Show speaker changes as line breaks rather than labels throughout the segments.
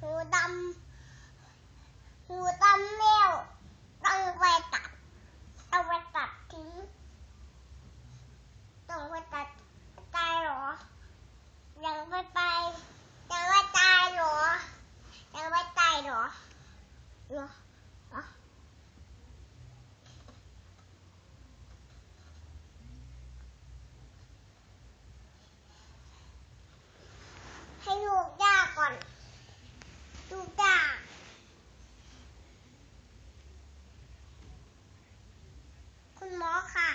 หูดำหูดำแมวต้องไปตัดต้องไปตัดทิ้งต้องไปตัดตายเหรอ ยังไม่ไปยังไม่ตายเหรอ ยังไม่ตายเหรอเหรอเหรอให้ลูกย่าก่อน ลูกย่าคุณหมอค่ะ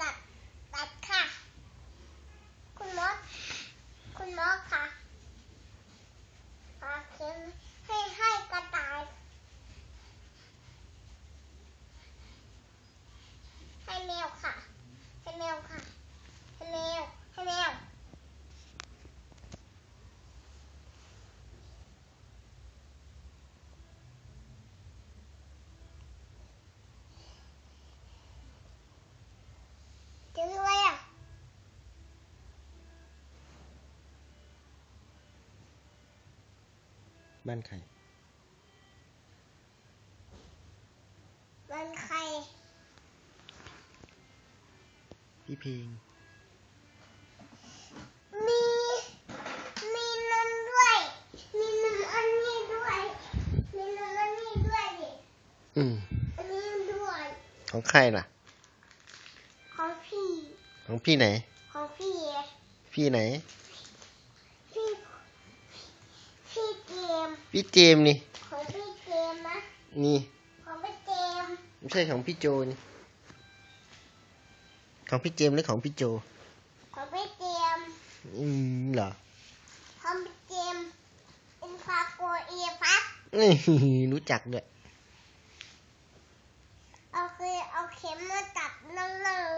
ตัด ตัดค่ะ คุณหมอ คุณหมอค่ะหาเข็มให้ให้กระต่าย ให้แมวค่ะ ให้แมวค่ะ ให้แมว ให้แมว เจออะไรอะ
บ้านใคร
มันใคร
พี่เพลง
มี มีนมด้วย มีนมอันนี้ด้วย มีนมอันนี้ด้วยดิ
อืม
อันนี้ด้วย
ของใครล่ะ
ของพี่
ของพี่ไหน
ของพี่
พี่ไหน
พี่ พี่เจมส์
พี่เจมส์นี่
ของพี่เจมส์นะ
นี่
ของพี่เจมส์
ไม่ใช่ของพี่โจนี่ ของพี่เจมส์หรือของพี่โจ
ของพี่เจมส์
อืมเหรอ
ของพี่เจมส์เป็นฟาโกเอฟัส
นี่รู้จักด้วย
เอาคือเอาเข็มมาตัดนั่งๆเลย